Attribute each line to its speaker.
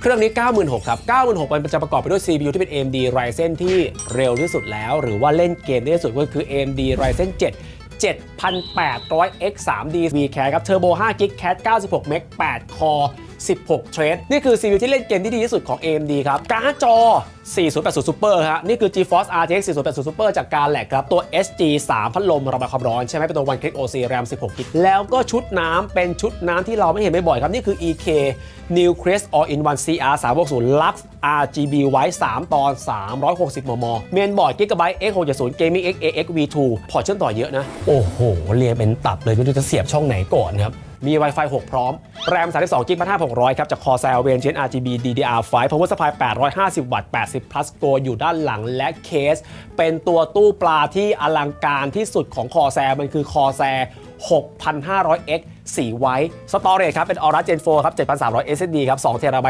Speaker 1: เครื่องนี้ 96,000ครับ96,000มันจะประกอบไปด้วย CPU ที่เป็น AMD Ryzen ที่เร็วที่สุดแล้ว หรือว่าเล่นเกมได้ที่สุดก็คือ AMD Ryzen 7 7800X 3D VCAD ครับ Turbo 5 g b CAD 96 m b 8 Core 16 Thread นี่คือ CPU ที่เล่นเกมที่ดีที่สุดของ AMD ครับการ์ดจอ 4080 Super ฮะนี่คือ GeForce RTX 4080 Super จากการแหลกครับ ตัว SG 3 พัดลมระบายความร้อน ใช่ไหมเป็นตัว One Click OC RAM 16 g b แล้วก็ชุดน้ำเป็นชุดน้ำที่เราไม่เห็นบ่อยๆครับ นี่คือ EK New Crest All in One CR 360 Lux RGB ไว้ 3 ตอน 360 มม เมนบอร์ด Gigabyte X670 Gaming X AX V2 พอร์ตเชื่อมต่อเยอะนะ โอ้โห เรียงเป็นตับเลยไม่รู้จะเสียบช่องไหนก่อนครับ มี Wi-Fi 6 พร้อม แรม 32 g b 5600 ครับ จาก Corsair Ven RGB DDR5 Power Supply 850 วัตต์ 80 plus Go อยู่ด้านหลังและเคส เป็นตัวตู้ปลาที่อลังการที่สุดของ Corsair มันคือ Corsair 6500X สีไว้ สตอเรจครับ เป็น Aura Gen 4 ครับ 7,300 SSD ครับ2 TB